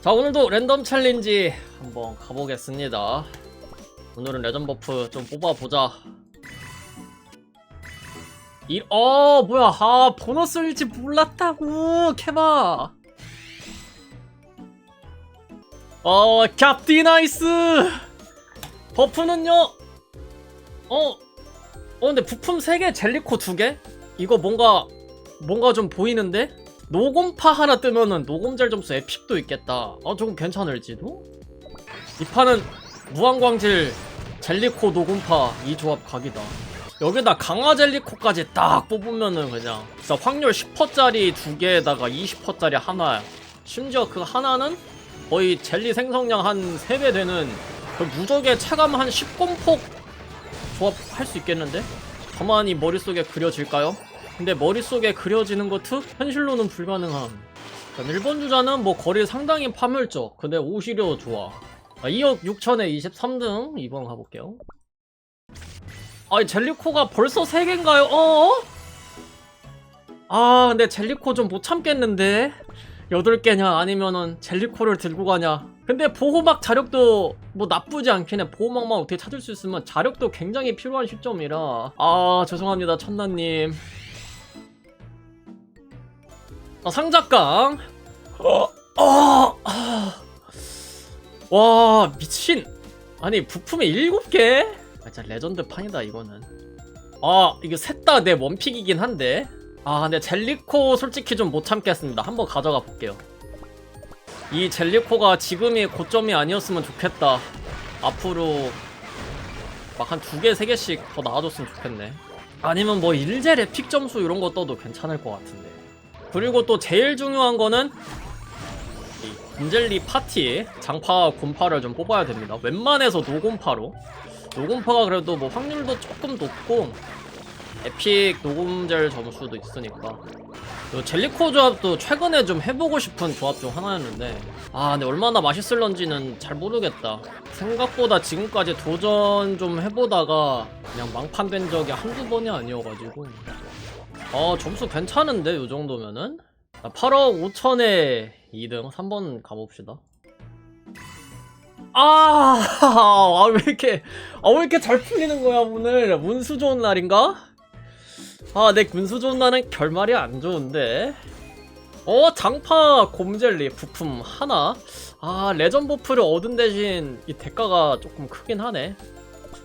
자 오늘도 랜덤 챌린지 한번 가보겠습니다. 오늘은 레전 버프 좀 뽑아보자. 이, 어 뭐야. 아 보너스일지 몰랐다고. 캐마 어 캡디 나이스. 버프는요? 어 어 근데 부품 3개 젤리코 2개? 이거 뭔가 뭔가 좀 보이는데? 녹음파 하나 뜨면은 녹음젤 점수 에픽도 있겠다 어 조금 괜찮을지도? 이 판은 무한광질 젤리코 녹음파 이 조합 각이다 여기다 강화 젤리코까지 딱 뽑으면은 그냥 진짜 확률 10%짜리 두 개에다가 20%짜리 하나 심지어 그 하나는 거의 젤리 생성량 한 3배 되는 그 무적의 체감 한 10건폭 조합 할 수 있겠는데? 가만히 머릿속에 그려질까요? 근데 머릿속에 그려지는 것도 현실로는 불가능함. 그럼 일본 주자는 뭐 거리 상당히 파멸적 근데 오히려 좋아. 아, 2억 6천에 23등. 2번 가볼게요. 아이 젤리코가 벌써 3개인가요? 어? 아 근데 젤리코 좀 못 참겠는데? 8개냐? 아니면은 젤리코를 들고 가냐? 근데 보호막 자력도 뭐 나쁘지 않긴 해. 보호막만 어떻게 찾을 수 있으면 자력도 굉장히 필요한 시점이라. 아 죄송합니다 천나님 아, 상작강. 어, 어, 아. 와 미친. 아니 부품이 7개? 아 진짜 레전드 판이다 이거는. 아 이거 셋 다 내 원픽이긴 한데. 아 근데 젤리코 솔직히 좀 못 참겠습니다. 한번 가져가 볼게요. 이 젤리코가 지금이 고점이 아니었으면 좋겠다. 앞으로 막 한 두 개, 세 개씩 더 나와줬으면 좋겠네. 아니면 뭐 일젤 에픽 점수 이런 거 떠도 괜찮을 것 같은데 그리고 또 제일 중요한 거는 이 곰젤리 파티 장파 곰파를 좀 뽑아야 됩니다. 웬만해서 노곰파로. 노곰파가 그래도 뭐 확률도 조금 높고 에픽 녹음젤 점수도 있으니까. 요 젤리코 조합도 최근에 좀 해보고 싶은 조합 중 하나였는데 아 근데 얼마나 맛있을런지는 잘 모르겠다. 생각보다 지금까지 도전 좀 해보다가 그냥 망판된 적이 한두 번이 아니어가지고 어 점수 괜찮은데 요 정도면은 8억 5천에 2등 3번 가봅시다 아, 아, 왜 이렇게, 아, 왜 이렇게 잘 풀리는 거야, 오늘? 운수 좋은 날인가? 아, 내 운수 좋은 날은 결말이 안 좋은데. 어, 장파 곰젤리 부품 하나. 아, 레전 버프를 얻은 대신 이 대가가 조금 크긴 하네.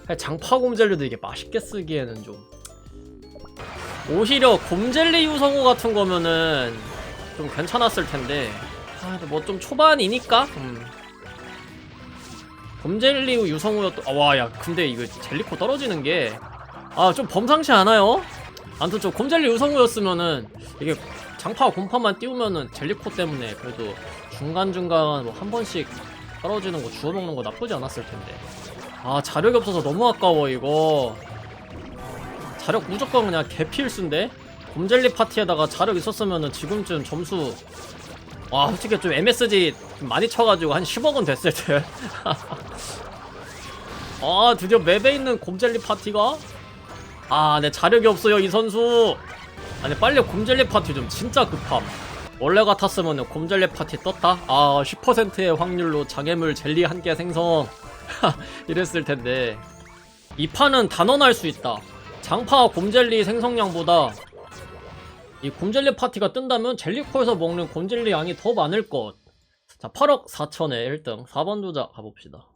아니, 장파 곰젤리도 이게 맛있게 쓰기에는 좀. 오히려 곰젤리 유성호 같은 거면은 좀 괜찮았을 텐데. 아, 뭐 좀 초반이니까. 음. 곰젤리 유성우였던 아, 와야 근데 이거 젤리코 떨어지는 게 아 좀 범상치 않아요? 아무튼 좀 곰젤리 유성우였으면은 이게 장파 곰파만 띄우면은 젤리코 때문에 그래도 중간중간 뭐 한 번씩 떨어지는 거 주워먹는 거 나쁘지 않았을 텐데 아 자력이 없어서 너무 아까워 이거 자력 무조건 그냥 개필수인데 곰젤리 파티에다가 자력 있었으면은 지금쯤 점수 와 솔직히 좀 MSG 좀 많이 쳐가지고 한 10억은 됐을 듯. 아 드디어 맵에 있는 곰젤리 파티가 아내 자력이 없어요 이 선수. 아니 빨리 곰젤리 파티 좀 진짜 급함. 원래 같았으면 곰젤리 파티 떴다. 아 10%의 확률로 장애물 젤리 한 개 생성. 이랬을 텐데 이 판은 단언할 수 있다. 장파 곰젤리 생성량보다 이 곰젤리 파티가 뜬다면 젤리코에서 먹는 곰젤리 양이 더 많을 것. 자, 8억 4천에 1등. 4번 도자 가봅시다.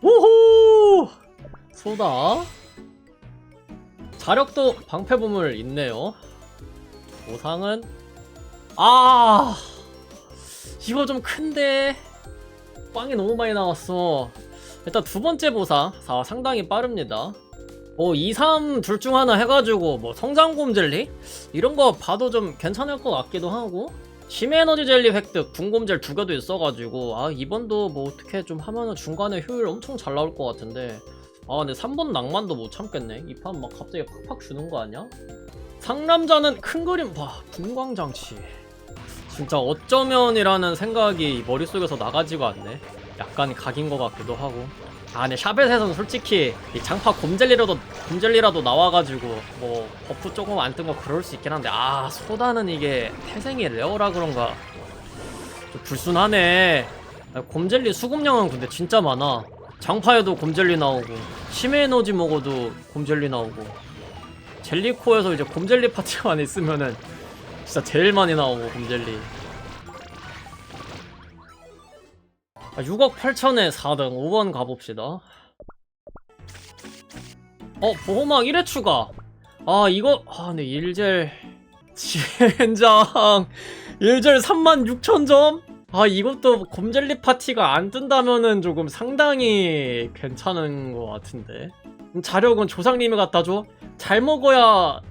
우후! 소다. 자력도 방패부물 있네요. 보상은 아 이거 좀 큰데 빵이 너무 많이 나왔어. 일단 두 번째 보상 아, 상당히 빠릅니다. 뭐 2, 3 둘 중 하나 해가지고 뭐 성장곰 젤리? 이런 거 봐도 좀 괜찮을 것 같기도 하고. 심에너지 젤리 획득 궁곰젤 두 개도 있어가지고. 아 이번도 뭐 어떻게 좀 하면은 중간에 효율 엄청 잘 나올 것 같은데. 아 근데 3번 낭만도 못 참겠네. 이 판 막 갑자기 팍팍 주는 거 아니야? 상남자는 큰 그림. 봐 분광장치. 진짜 어쩌면이라는 생각이 머릿속에서 나가지가 않네. 약간 각인 것 같기도 하고 아, 근데 샤벳에서는 솔직히 이 장파 곰젤리라도 곰젤리라도 나와가지고 뭐 버프 조금 안 뜬 거 그럴 수 있긴 한데 아 소다는 이게 태생이 레어라 그런가? 좀 불순하네. 아, 곰젤리 수급량은 근데 진짜 많아. 장파에도 곰젤리 나오고 심해 에너지 먹어도 곰젤리 나오고 젤리코에서 이제 곰젤리 파티만 있으면은 진짜 제일 많이 나오고 곰젤리 아, 6억 8천에 4등 5번 가봅시다 어 보호막 1회 추가 아 이거 아 근데 일젤 젠장 일젤 36,000점? 아 이것도 곰젤리 파티가 안 뜬다면은 조금 상당히 괜찮은 것 같은데 자력은 조상님이 갖다 줘? 잘 먹어야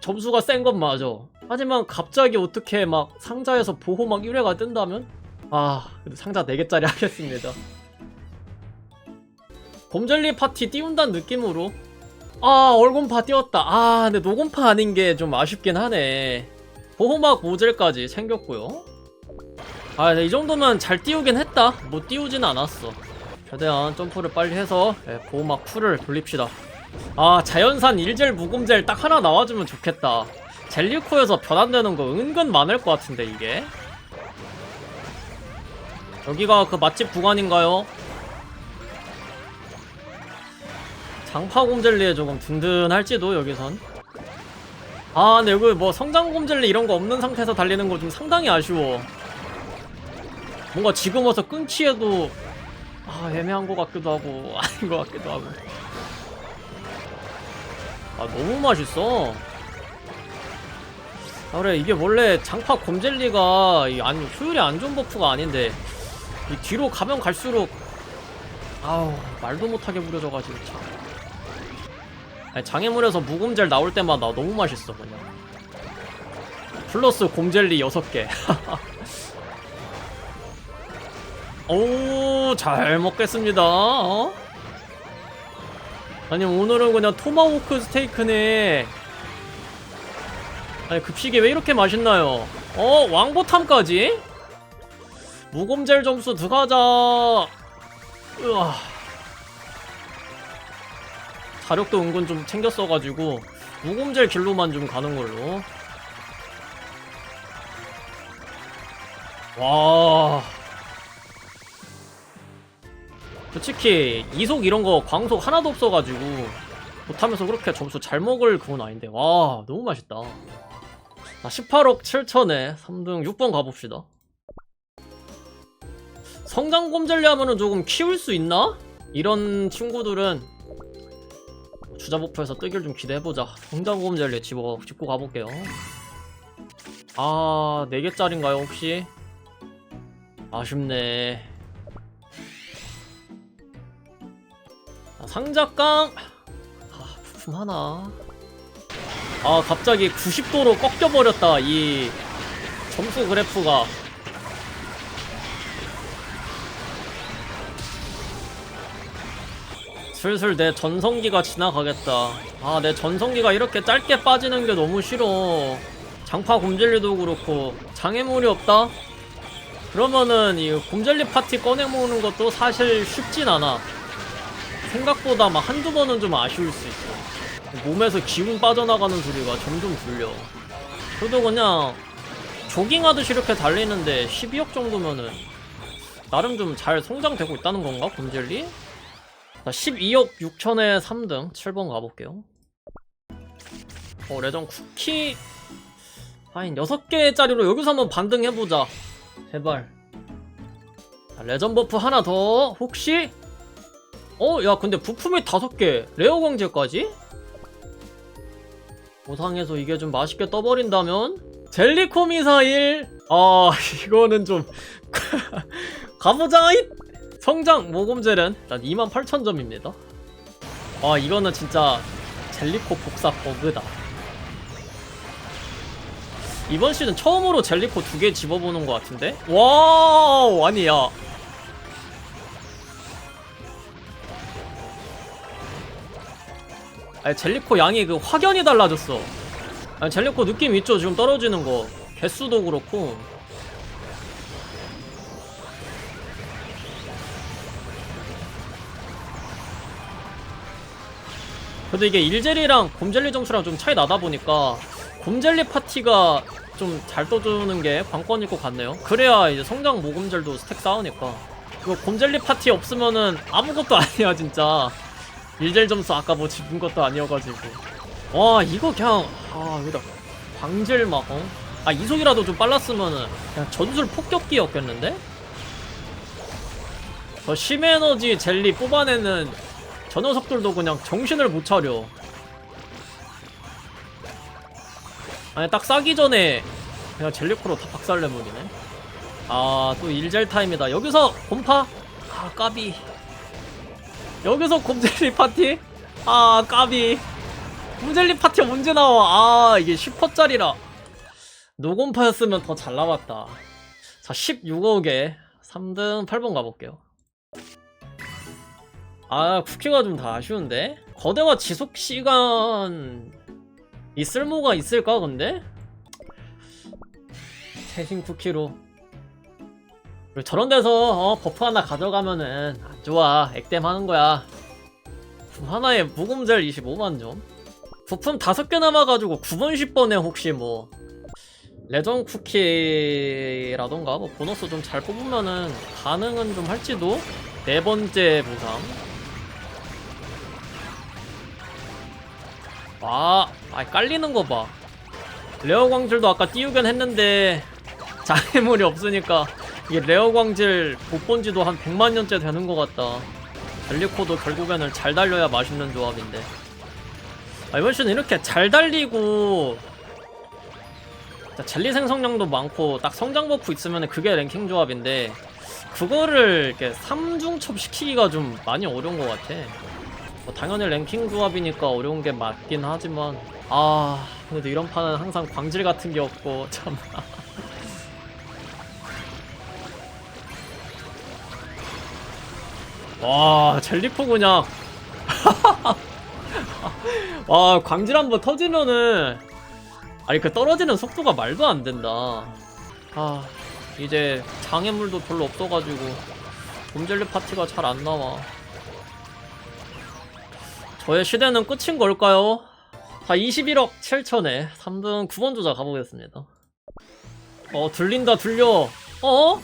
점수가 센 건 맞아 하지만 갑자기 어떻게 막 상자에서 보호막 1회가 뜬다면? 아 상자 4개짜리 하겠습니다 곰젤리 파티 띄운다는 느낌으로 아 얼곰파 띄웠다 아 근데 노곰파 아닌 게 좀 아쉽긴 하네 보호막 모젤까지 챙겼고요 아, 네, 이 정도면 잘 띄우긴 했다. 못 띄우진 않았어. 최대한 점프를 빨리 해서 네, 보호막 쿨을 돌립시다. 아, 자연산 일젤 무금젤 딱 하나 나와주면 좋겠다. 젤리코에서 변환되는 거 은근 많을 것 같은데 이게. 여기가 그 맛집 구간인가요? 장파 곰젤리에 조금 든든할지도 여기선. 아, 근데 여기 뭐 성장 곰젤리 이런 거 없는 상태에서 달리는 거 좀 상당히 아쉬워. 뭔가 지금 와서 끊기에도 아 애매한 것 같기도 하고 아닌 것 같기도 하고 아 너무 맛있어 아 그래 이게 원래 장파 곰젤리가 이 안, 효율이 안 좋은 버프가 아닌데 이 뒤로 가면 갈수록 아우 말도 못하게 부려져가지고 참 아니, 장애물에서 무곰젤 나올 때마다 너무 맛있어 그냥 플러스 곰젤리 6개 오, 잘 먹겠습니다. 어? 아니, 오늘은 그냥 토마호크 스테이크네. 아니, 급식이 왜 이렇게 맛있나요? 어, 왕보탐까지? 무곰젤 점수 들어가자. 으아. 자력도 은근 좀 챙겼어가지고, 무곰젤 길로만 좀 가는 걸로. 와. 솔직히 이속 이런 거 광속 하나도 없어가지고 못하면서 그렇게 점수 잘 먹을 그건 아닌데 와 너무 맛있다 자 18억 7천에 3등 6번 가봅시다 성장 곰젤리 하면은 조금 키울 수 있나? 이런 친구들은 주자버프에서 뜨기를 좀 기대해보자. 성장 곰젤리 집어 짚고 가볼게요. 아 4개짜린가요 혹시? 아쉽네. 아, 상자깡! 아 부품 하나? 아 갑자기 90도로 꺾여버렸다 이 점수 그래프가 슬슬 내 전성기가 지나가겠다 아 내 전성기가 이렇게 짧게 빠지는 게 너무 싫어 장파 곰젤리도 그렇고 장애물이 없다? 그러면은 이 곰젤리 파티 꺼내 모으는 것도 사실 쉽진 않아 생각보다 막 한두 번은 좀 아쉬울 수 있어. 몸에서 기운 빠져나가는 소리가 점점 들려. 저도 그냥 조깅하듯이 이렇게 달리는데 12억 정도면은 나름 좀 잘 성장되고 있다는 건가? 곰젤리? 자, 12억 6천에 3등 7번 가볼게요. 어, 레전 쿠키 아인 6개짜리로 여기서 한번 반등해보자. 제발. 자, 레전 버프 하나 더. 혹시 어? 야 근데 부품이 다섯 개 레어 광제까지? 보상에서 이게 좀 맛있게 떠버린다면? 젤리코 미사일 아 이거는 좀 가보자 잇 성장 모금젤은 일단 28,000점입니다. 아 이거는 진짜 젤리코 복사 버그다. 이번 시즌 처음으로 젤리코 두 개 집어보는 것 같은데? 와우 아니 야. 아니 젤리코 양이 그 확연히 달라졌어. 아니 젤리코 느낌 있죠? 지금 떨어지는 거. 개수도 그렇고 그래도 이게 일젤리랑 곰젤리 점수랑 좀 차이 나다 보니까 곰젤리 파티가 좀 잘 떠주는 게 관건일 것 같네요. 그래야 이제 성장 모금젤도 스택 쌓으니까. 이거 곰젤리 파티 없으면은 아무것도 아니야 진짜. 일젤 점수 아까 뭐 집은 것도 아니어가지고. 와 이거 그냥 아 여기다 광질 막 어? 아 이속이라도 좀 빨랐으면은 그냥 전술 폭격기였겠는데? 저 심에너지 젤리 뽑아내는 저 녀석들도 그냥 정신을 못 차려. 아니 딱 싸기 전에 그냥 젤리코로 다 박살내버리네. 아 또 일젤 타임이다. 여기서 곰파? 아 까비. 여기서 곰젤리 파티? 아 까비. 곰젤리 파티 언제 나와? 아 이게 10%짜리라. 노곰파였으면 더 잘 나왔다. 자 16억에 3등 8번 가볼게요. 아 쿠키가 좀 다 아쉬운데? 거대화 지속 시간 이 쓸모가 있을까 근데? 최신 쿠키로. 저런 데서 어, 버프 하나 가져가면은 안 좋아. 액땜 하는 거야. 하나에 무금젤 25만 점? 부품 5개 남아가지고 9번 10번에 혹시 뭐 레전 쿠키라던가? 뭐 보너스 좀 잘 뽑으면은 가능은 좀 할지도? 네 번째 보상 와, 아 깔리는 거 봐. 레어 광질도 아까 띄우긴 했는데 장애물이 없으니까 이게 레어 광질 못 본 지도 한 100만 년째 되는 것 같다. 젤리코도 결국에는 잘 달려야 맛있는 조합인데. 아, 이번 시즌 이렇게 잘 달리고 자, 젤리 생성량도 많고 딱 성장 버프 있으면 그게 랭킹 조합인데 그거를 이렇게 삼중첩 시키기가 좀 많이 어려운 것 같아. 뭐 당연히 랭킹 조합이니까 어려운 게 맞긴 하지만 아 그래도 이런 판은 항상 광질 같은 게 없고 참 와, 젤리코 그냥. 와, 광질 한번 터지면은. 아니, 그 떨어지는 속도가 말도 안 된다. 아, 이제 장애물도 별로 없어가지고. 곰젤리 파티가 잘 안 나와. 저의 시대는 끝인 걸까요? 자, 21억 7천에 3등 9번 조자 가보겠습니다. 어, 들린다, 들려. 어?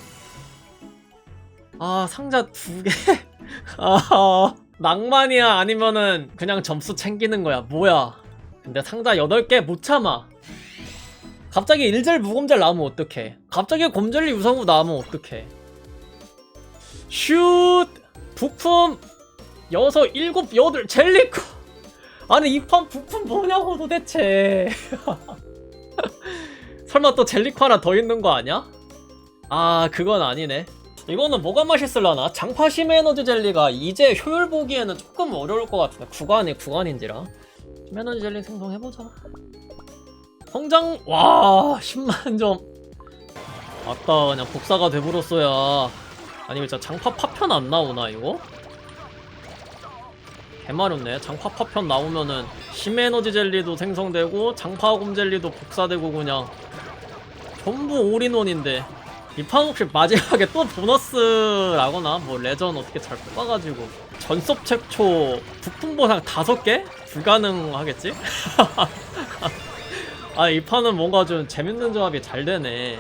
아, 상자 두 개? 아, 낭만이야? 아니면은 그냥 점수 챙기는 거야? 뭐야? 근데 상자 8개 못 참아. 갑자기 일젤 무검젤 나오면 어떡해? 갑자기 곰젤리 유성우 나오면 어떡해? 슛! 부품 여섯, 일곱, 여덟, 젤리코. 아니 이 판 부품 뭐냐고 도대체. 설마 또 젤리코 하나 더 있는 거 아니야? 아 그건 아니네. 이거는 뭐가 맛있을라나? 장파 심 에너지 젤리가 이제 효율 보기에는 조금 어려울 것 같은데 구간이 구간인지라 심에너지 젤리 생성해보자 성장 와 10만점 아따 그냥 복사가 돼버렸어야 아니 진짜 장파 파편 안 나오나 이거? 개마렵네 장파 파편 나오면은 심에너지 젤리도 생성되고 장파곰 젤리도 복사되고 그냥 전부 올인원인데 이 판 혹시 마지막에 또 보너스라거나 뭐 레전 어떻게 잘 뽑아가지고 전섭 최초 부품 보상 다섯 개 불가능하겠지? 아 이 판은 뭔가 좀 재밌는 조합이 잘 되네.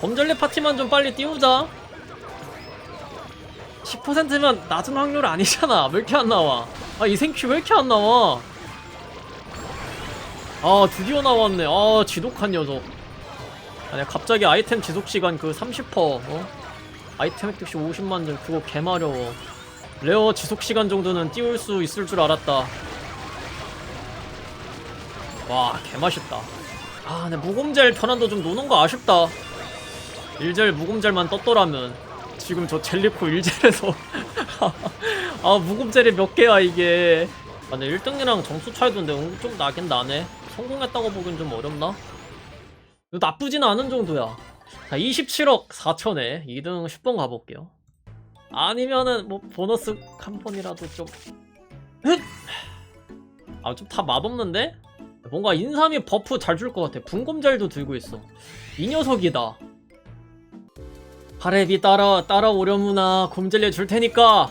검젤리 파티만 좀 빨리 띄우자. 10%면 낮은 확률 아니잖아. 왜 이렇게 안 나와? 아 이 생큐 왜 이렇게 안 나와? 아 드디어 나왔네. 아 지독한 녀석. 아니 갑자기 아이템 지속 시간 그 30%, 어? 아이템 획득시 50만 점 그거 개마려워. 레어 지속 시간 정도는 띄울 수 있을 줄 알았다. 와 개맛있다. 아 근데 무곰젤 변환도 좀 노는 거 아쉽다. 일젤 무곰젤만 떴더라면 지금 저 젤리코 일젤에서 아 무곰젤이 몇 개야 이게. 아 근데 1등이랑 점수 차이도 근데 응- 좀 나긴 나네. 성공했다고 보긴 좀 어렵나? 나쁘진 않은 정도야. 자, 27억 4천에 2등 10번 가볼게요. 아니면은 뭐 보너스 한 번이라도 좀. 아, 좀 다 맛없는데? 뭔가 인삼이 버프 잘 줄 것 같아. 분검젤도 들고 있어. 이 녀석이다. 하레비 따라 따라오려무나 곰젤리 줄 테니까.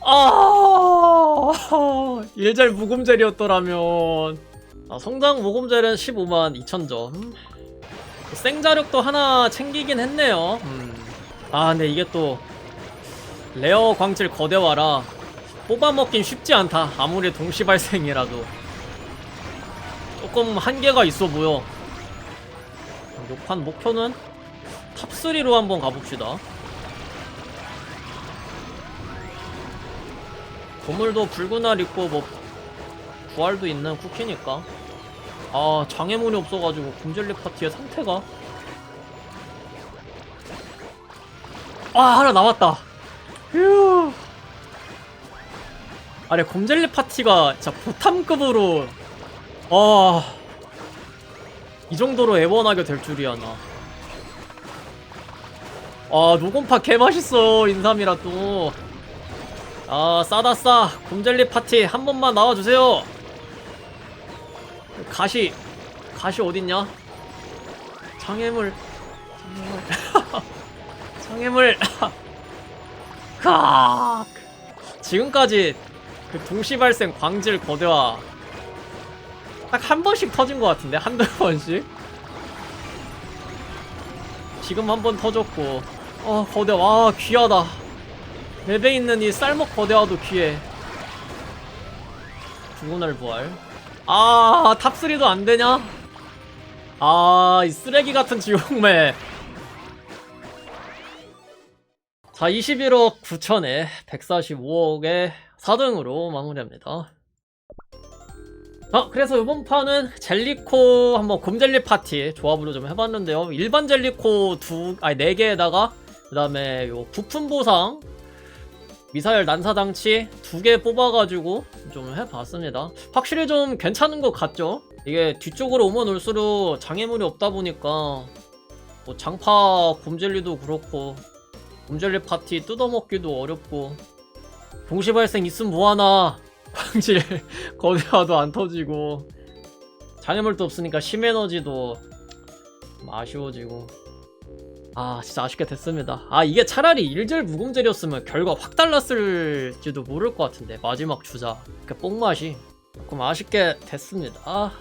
아, 일젤 무곰젤이었더라면. 아, 성장 모금젤은 15만 2천점. 생자력도 하나 챙기긴 했네요. 음. 아 근데 이게 또 레어 광질 거대화라 뽑아먹긴 쉽지 않다. 아무리 동시 발생이라도 조금 한계가 있어 보여. 요판 목표는 탑3로 한번 가봅시다. 보물도 붉은 알 있고 뭐 부활도 있는 쿠키니까. 아 장애물이 없어가지고 곰젤리 파티의 상태가. 아 하나 남았다. 휴. 아니 곰젤리 파티가 진짜 보탐급으로. 아이 정도로 애원하게 될 줄이야 나 아, 노곤파 개맛있어, 인삼이라 또. 아, 싸다 싸. 곰젤리 파티 한 번만 나와주세요. 가시, 가시 어딨냐? 장애물, 장애물, 장애물. 칵. 지금까지 그 동시 발생 광질 거대화 딱 한 번씩 터진 것 같은데 한두 번씩. 지금 한 번 터졌고 어 거대 와 귀하다. 맵에 있는 이 쌀먹 거대와도 귀해. 죽은날 부활. 아 탑3도 안되냐? 아 이 쓰레기 같은 지옥맵 자 21억 9천에 145억에 4등으로 마무리합니다. 아 그래서 이번 판은 젤리코 한번 곰젤리 파티 조합으로 좀 해봤는데요. 일반 젤리코 두 아니 네 개에다가 그 다음에 요 부품 보상 미사일 난사장치 두 개 뽑아가지고 좀 해봤습니다. 확실히 좀 괜찮은 것 같죠? 이게 뒤쪽으로 오면 올수록 장애물이 없다 보니까 뭐 장파 곰젤리도 그렇고 곰젤리 파티 뜯어먹기도 어렵고 동시 발생 있으면 뭐하나? 광질 거대화도 안 터지고 장애물도 없으니까 심에너지도 좀 아쉬워지고 아 진짜 아쉽게 됐습니다. 아 이게 차라리 일절 무금젤이었으면 결과 확 달랐을지도 모를 것 같은데 마지막 주자. 그 뽕맛이. 조금 아쉽게 됐습니다. 아